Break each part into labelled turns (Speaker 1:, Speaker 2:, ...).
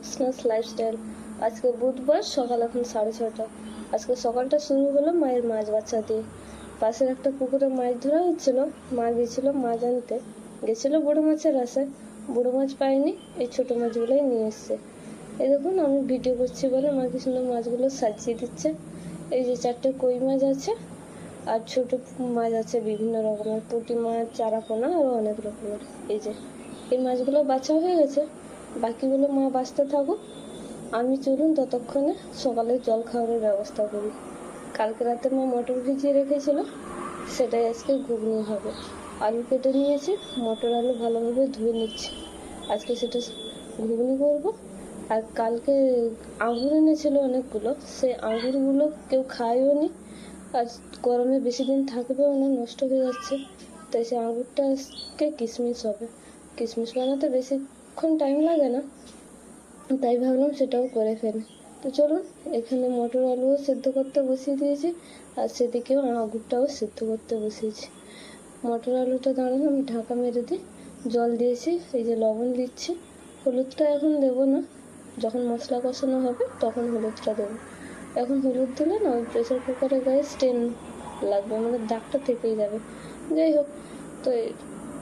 Speaker 1: জ্যোৎস্নাস lifestyle আজকে বুধবার সকাল এখন সাড়ে ছটা আজকে সকালটা শুরু হলো মায়ের মাছ বাচ্চা দিয়ে পাশের একটা পুকুরে মাছ ধরা হচ্ছিল মা গেছিল মাছ আনতে। গেছিল বড় মাছের আশায়। বড় মাছ পায়নি, এই ছোটো মাছগুলোই নিয়ে এসছে। এই দেখুন, আমি ভিডিও করছি বলে মা কি সুন্দর মাছগুলো সাজিয়ে দিচ্ছে। এই যে চারটে কই মাছ আছে আর ছোট মাছ আছে বিভিন্ন রকমের। পুঁটি মাছ, চারাপোনা আরও অনেক রকমের। এই যে, এই মাছগুলো বাছা হয়ে গেছে। বাকিগুলো মা বাঁচতে থাকুক। আমি চলুন ততক্ষণে সকালে জল খাওয়ার ব্যবস্থা করি। কালকে রাতে মা মটর ভিজিয়ে রেখেছিল, সেটাই আজকে ঘুগনি হবে। আলু কেটে নিয়েছি, মটর আলু ভালোভাবে ধুয়ে নিচ্ছি। আজকে সেটা ঘুগনি করব। আর কালকে আঙুর এনেছিল অনেকগুলো, সেই আঙুরগুলো কেউ খায়ও নি। আর গরমে বেশি দিন থাকবেও না, নষ্ট হয়ে যাচ্ছে। তাই সেই আঙুরটা আজকে কিশমিশ হবে। কিশমিশ বানাতে বেশিক্ষণ টাইম লাগে না, তাই ভাবলাম সেটাও করে ফেলি। তো চলুন, এখানে মটর আলুও সিদ্ধ করতে বসিয়ে দিয়েছি, আর সেদিকেও আঙুরটাও সিদ্ধ করতে বসিয়েছি। মটর আলুটা দাঁড়ানো, আমি ঢাকা মেরে দিই, জল দিয়েছি, এই যে লবণ দিচ্ছি। হলুদটা এখন দেবো না, যখন মশলা কষানো হবে তখন হলুদটা দেবো। এখন হলুদ দিলে না, ওই প্রেসার কুকারের গায়ে স্টেন লাগবে মানে দাগটা থেকেই যাবে। যাই হোক, তো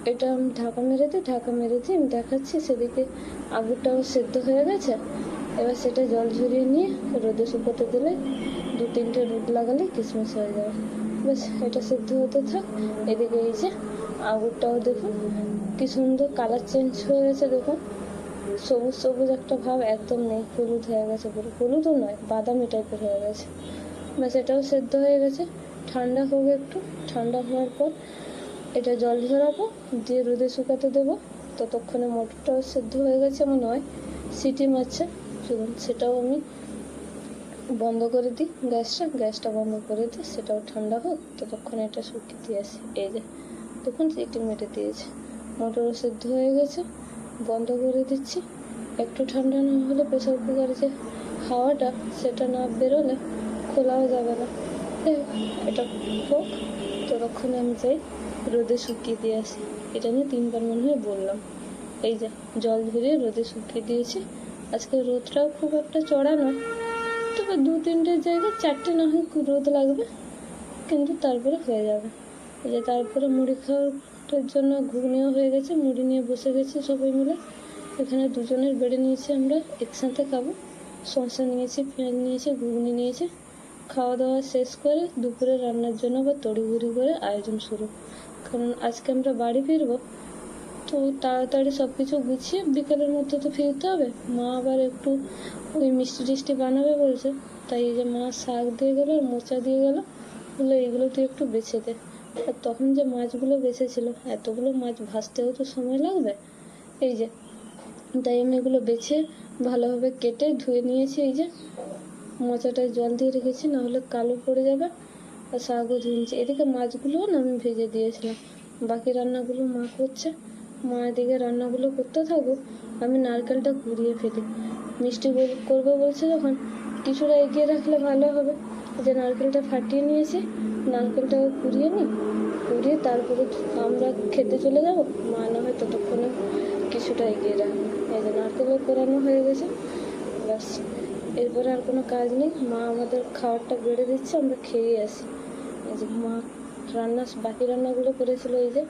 Speaker 1: এটা আমি ঢাকা মেরে দিই ঢাকা মেরে দিয়ে আমি দেখাচ্ছি, সেদিকে আগুরটাও সেদ্ধ হয়ে গেছে। এবার সেটা জল ঝরিয়ে নিয়ে রোদে শুকোতে দিলে দু তিনটে রোদ লাগালে কিশমিশ হয়ে যাবে। বেশ, এটা সেদ্ধ হতে থাক। এদিকে এই যে আগুরটাও দেখুন, কি সুন্দর কালার চেঞ্জ হয়ে গেছে, দেখুন। সবুজ সবুজ একটা ভাব একদম নেই, হলুদ হয়ে গেছে পুরো। হলুদও নয়, বাদামি টাইপের হয়ে গেছে। ব্যাস এটাও সেদ্ধ হয়ে গেছে। ঠান্ডা হোক একটু, ঠান্ডা হওয়ার পর এটা জল ঝরাবো, দিয়ে রোদে শুকাতে দেবো। ততক্ষণে মটরটাও সেদ্ধ হয়ে গেছে মনে হয় সিটি মারছে। সেটাও আমি বন্ধ করে দিই গ্যাসটা। গ্যাসটা বন্ধ করে দিই, সেটাও ঠান্ডা হোক। ততক্ষণে এটা শুকিয়ে দিয়ে আসি। এই যে, দেখুন, সিটি মেরে দিয়েছে। মটরও সেদ্ধ হয়ে গেছে, বন্ধ করে দিচ্ছি। একটু ঠান্ডা না হলে প্রেশার কুকারে যে হাওয়াটা, সেটা না বেরোলে খোলাও যাবে না। এটা হোক, ততক্ষণে আমি যাই। রোদে শুকিয়ে দিয়ে আসি। এটা নিয়ে তিনবার মনে হয় বললাম। এই যে, জল ধরিয়ে রোদে শুকিয়ে দিয়েছি। আজকে রোদটাও খুব একটা চড়া নয় তবে দু তিনটে জায়গায় চারটে না হয় রোদ লাগবে, কিন্তু তারপরে হয়ে যাবে। এই যে তারপরে মুড়ি খাওয়ার জন্য ঘুগনিও হয়ে গেছে, মুড়ি নিয়ে বসে গেছি সবাই মিলে। এখানে দুজনের বেড়ে নিয়েছি আমরা, একসাথে খাব। শসা নিয়েছি, পেঁয়াজ নিয়েছি, ঘুগনি নিয়েছি। খাওয়া দাওয়া শেষ করে দুপুরে রান্নার জন্য বা তড়িঘড়ি করে আয়োজন শুরু। কারণ আজকে আমরা বাড়ি ফিরবো, তো তাড়াতাড়ি সব কিছু গুছিয়ে বিকেলের মধ্যে তো ফিরতে হবে। মা আবার একটু ওই মিষ্টি টিষ্টি বানাবে বলছে, তাই এই যে মা শাক দিয়ে গেলো আর মোচা দিয়ে গেলো বলল এইগুলো তুই একটু বেছে দে। আর তখন যে মাছগুলো বেছেছিল, এতগুলো মাছ ভাজতেও তো সময় লাগবে। এই যে, তাই আমি এগুলো বেছে ভালোভাবে কেটে ধুয়ে নিয়েছি, এই যে। মোচাটায় জল দিয়ে রেখেছি না হলে কালো পড়ে যাবে। আর শাকও ধুয়েছি এদিকে মাছগুলোও না আমি ভেজে দিয়েছিলাম। বাকি রান্নাগুলো মা করছে। মা এদিকে রান্নাগুলো করতে থাকুক, আমি নারকেলটা কুড়িয়ে ফেলি। মিষ্টি করব বলছে যখন, কিছুটা এগিয়ে রাখলে ভালো হবে। যে নারকেলটা ফাটিয়ে নিয়েছি, নারকেলটাকে কুড়িয়ে নিই। কুড়িয়ে তারপরে আমরা খেতে চলে যাব? মা না হয় ততক্ষণে কিছুটা এগিয়ে রাখবে। এই যে নারকেলও কোরানো হয়ে গেছে। ব্যাস, এরপরে আর কোনো কাজ নেই। মা আমাদের খাবারটা বেড়ে দিচ্ছে, আমরা খেয়ে আসি। যে মা রান্না, বাকি রান্নাগুলো করেছিল এই যে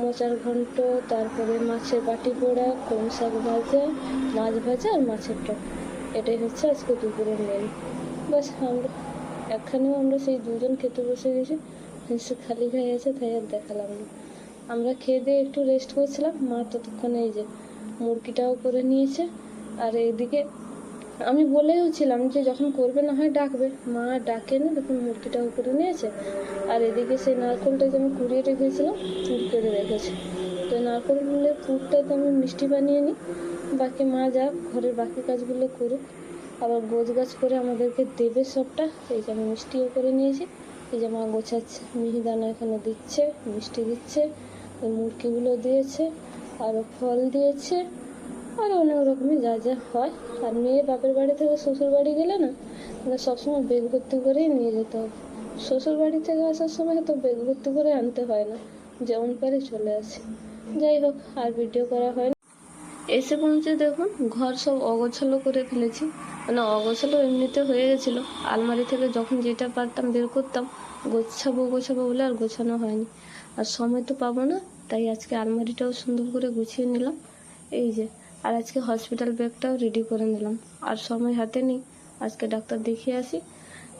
Speaker 1: মোচার ঘন্ট, তারপরে মাছের বাটি পোড়া কলম শাক ভাজা, মাছ ভাজা আর মাছের টক। এটাই হচ্ছে আজকে দুপুরের মেনু বাস আমরা এখানেও আমরা সেই দুজন খেতে বসে গেছি। সে খালি হয়ে আছে, তাই আর দেখালাম না। আমরা খেয়ে দিয়ে একটু রেস্ট করছিলাম, মা ততক্ষণে এই যে মুরগিটাও করে নিয়েছে। আর এইদিকে আমি বলেও ছিলাম যে যখন করবে না হয় ডাকবে। মা ডাকে না, তখন মুরগিটাও করে নিয়েছে। আর এদিকে সেই নারকেলটা যে আমি কুড়িয়ে রেখেছিলাম পুর করে রেখেছি। তো নারকেলের পুরটাতে আমি মিষ্টি বানিয়ে নিই। বাকি মা যা ঘরের বাকি কাজগুলো করুক। আবার গোছ গাছ করে আমাদেরকে দেবে সবটা। এই যে আমি মিষ্টিও করে নিয়েছি। এই যে মা গোছাচ্ছে। মিহিদানা এখানে দিচ্ছে, মিষ্টি দিচ্ছে মুরগিগুলো দিয়েছে আরও ফল দিয়েছে। আর অনেক রকমের যা যা হয়। আর মেয়ে বাপের বাড়ি থেকে শ্বশুর বাড়ি গেলে না সবসময় বেগ ভর্তি করেই নিয়ে যেতে হবে। শ্বশুর বাড়ি থেকে আসার সময় তো বেগ ভর্তি করে আনতে হয় না যেমন পারে চলে আসে। যাই হোক, আর ভিডিও করা হয় না। এসে পৌঁছে দেখুন, ঘর সব অগোছালো করে ফেলেছি। মানে অগোছালো এমনিতে হয়ে গেছিল। আলমারি থেকে যখন যেটা পারতাম বের করতাম, গোছাবো গোছাবো বলে আর গোছানো হয়নি। আর সময় তো পাবো না, তাই আজকে আলমারিটাও সুন্দর করে গুছিয়ে নিলাম। এই যে আর আজকে হসপিটাল ব্যাগটাও রেডি করে নিলাম। আর সময় হাতে নেই। আজকে ডাক্তার দেখিয়ে আসি।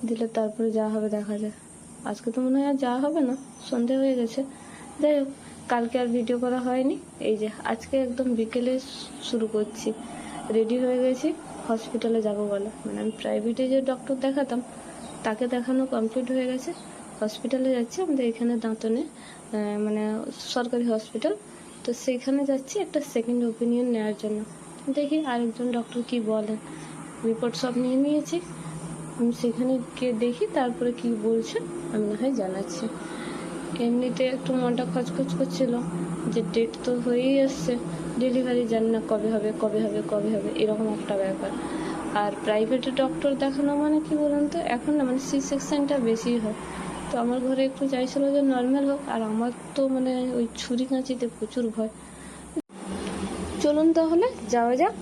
Speaker 1: দিলে তারপরে যা হবে দেখা যায়। আজকে তো মনে হয় আর যাওয়া হবে না। সন্ধে হয়ে গেছে। যাই হোক, কালকে আর ভিডিও করা হয়নি। এই যে, আজকে একদম বিকেলে শুরু করছি। রেডি হয়ে গেছি। হসপিটালে যাব বলে। মানে আমি প্রাইভেটে যে ডক্টর দেখাতাম, তাকে দেখানো কমপ্লিট হয়ে গেছে। হসপিটালে যাচ্ছি। আমাদের এখানে দাঁতনে মানে সরকারি হসপিটাল তো সেখানে যাচ্ছি একটা সেকেন্ড ওপিনিয়ন নেওয়ার জন্য। দেখি আরেকজন ডক্টর কি বলেন। রিপোর্ট সব নিয়ে নিয়েছি। আমি সেখানে গিয়ে দেখি, তারপরে কি বলছে, আমি না হয় জানাচ্ছি। এমনিতে একটু মনটা খচখচ করছিল যে ডেট তো হয়েই আসছে। ডেলিভারি জানি না কবে হবে কবে হবে কবে হবে, এরকম একটা ব্যাপার। আর প্রাইভেটে ডক্টর দেখানো মানে কি বলুন তো? এখন না মানে সি সেকশনটা বেশি হয়। তো আমার ঘরে একটু চাইছিল যে নর্মাল হোক, আর আমার তো মানে ওই ছুরি কাঁচিতে প্রচুর ভয়। চলুন তাহলে, যাওয়া যাক।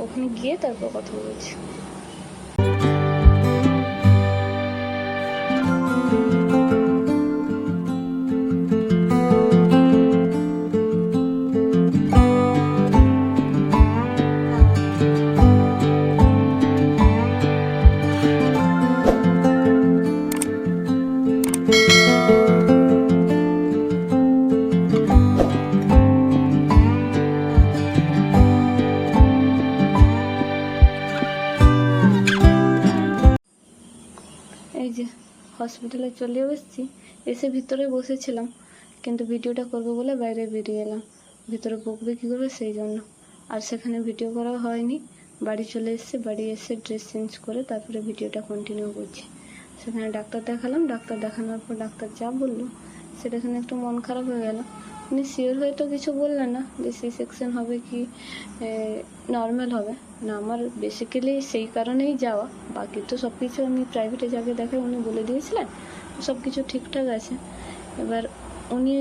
Speaker 1: ওখানে গিয়ে তারপর কথা বলছি। যে হসপিটালে চলে এসেছি, এসে ভিতরে বসেছিলাম, কিন্তু ভিডিওটা করব বলে বাইরে বেরিয়ে এলাম। ভিতরে বকবে কী করবে সেই জন্য। আর সেখানে ভিডিও করা হয়নি। বাড়ি চলে এসেছি, বাড়ি এসে ড্রেস চেঞ্জ করে তারপরে ভিডিওটা কন্টিনিউ করছি। সেখানে ডাক্তার দেখালাম, ডাক্তার দেখানোর পর ডাক্তার যা বলল, সেটা শুনে একটু মন খারাপ হয়ে গেল। উনি শিওর হয়ে তো কিছু বললেন না যে সি সেকশন হবে কি নর্মাল হবে? না, আমার বেসিক্যালি সেই কারণেই যাওয়া। বাকি তো সব কিছু আমি প্রাইভেটে যাকে দেখে উনি বলে দিয়েছিলেন সব কিছু ঠিকঠাক আছে। এবার উনি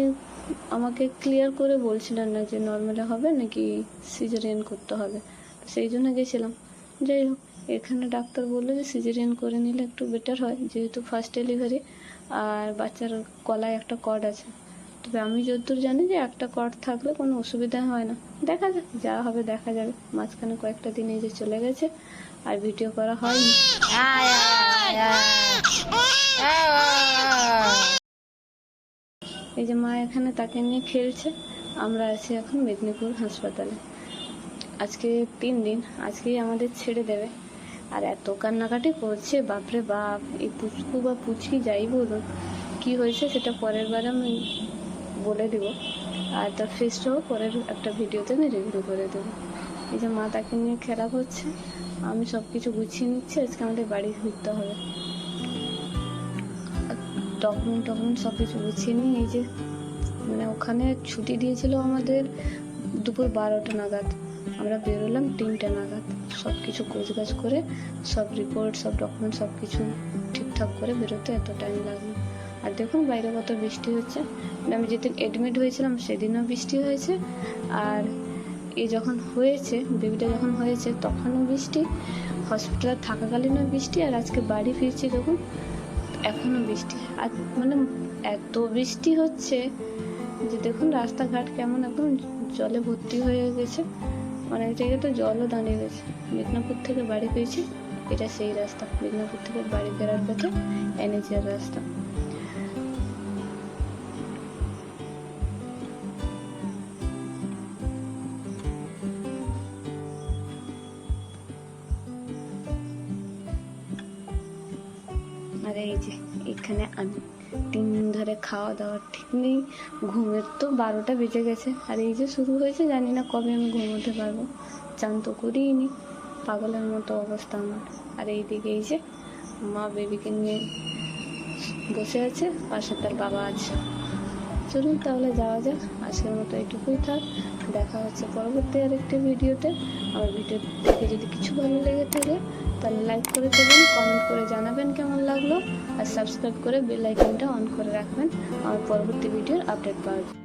Speaker 1: আমাকে ক্লিয়ার করে বলছিলেন না যে নর্মালে হবে নাকি সিজারিয়ান করতে হবে। সেই জন্য গেছিলাম। যাই হোক, এখানে ডাক্তার বলল যে সিজারিয়ান করে নিলে একটু বেটার হয়, যেহেতু ফার্স্ট ডেলিভারি আর বাচ্চার গলায় একটা কর্ড আছে। তবে আমি যতদূর জানি যে একটা কর্ড থাকলে কোনো অসুবিধা হয় না। দেখা যাক, যা হবে দেখা যাবে। মাঝখানে কয়েকটা দিন এই যে চলে গেছে, আর ভিডিও করা হয়নি। এই যে মা এখানে তাকে নিয়ে খেলছে। আমরা আছি এখন মেদিনীপুর হাসপাতালে। আজকে তিন দিন, আজকেই আমাদের ছেড়ে দেবে। আর এত কান্নাকাটি করছে, বাপরে বাপ, এই পুচকু বা পুচকি যাই বলুন। কি হয়েছে সেটা পরের বার আমি বলে দেব। আর তার ফেসটাও পরের একটা ভিডিওতে আমি রিভিউ করে দেবো। এই যে মা তাকে নিয়ে খেলা করছে আমি সব কিছু গুছিয়ে নিচ্ছি, আজকে আমাদের বাড়ি ঘুরতে হবে। ডকুমেন্ট টকুমেন্ট সব কিছু গুছিয়ে নিই এই যে মানে ওখানে ছুটি দিয়েছিল আমাদের দুপুর বারোটা নাগাদ। আমরা বেরোলাম তিনটে নাগাদ। সব কিছু গোছগাছ করে, সব রিপোর্ট সব ডকুমেন্ট সব কিছু ঠিকঠাক করে বেরোতে এত টাইম লাগল। আর দেখুন বাইরে কত বৃষ্টি হচ্ছে। মানে আমি যেদিন এডমিট হয়েছিলাম সেদিনও বৃষ্টি হয়েছে। আর এই যখন হয়েছে বেবিটা যখন হয়েছে তখনও বৃষ্টি হসপিটালে থাকাকালীনও বৃষ্টি, আর আজকে বাড়ি ফিরছি দেখুন, এখনও বৃষ্টি। আর মানে এত বৃষ্টি হচ্ছে যে দেখুন রাস্তাঘাট কেমন এখন জলে ভর্তি হয়ে গেছে। অনেক জায়গায় তো জলও দাঁড়িয়ে গেছে। মেদিনীপুর থেকে বাড়ি পেয়েছি এটা সেই রাস্তা। মেদিনীপুর থেকে বাড়ি ফেরার পথে এনএচের রাস্তা। আর এই যে এখানে আমি তিন দিন ধরে খাওয়া দাওয়ার ঠিক নেই, ঘুমের তো বারোটা বেজে গেছে। আর এই যে শুরু হয়েছে, জানি না কবে আমি ঘুমোতে পারব। চান তো করিই নি, পাগলের মতো অবস্থা আমার। আর এইদিকে এই যে মা বেবিকে নিয়ে বসে আছে পাশে তার বাবা আছে। চলুন তাহলে যাওয়া যাক, আজকের মতো এটুকুই থাক। দেখা হচ্ছে পরবর্তী আরেকটি ভিডিওতে। আমার ভিডিও দেখে যদি কিছু ভালো লেগে থাকে তাহলে লাইক করে দেবেন কমেন্ট করে জানাবেন কেমন লাগল, আর সাবস্ক্রাইব করে বেল আইকনটা অন করে রাখবেন আমার পরবর্তী ভিডিওর আপডেট পাওয়ার।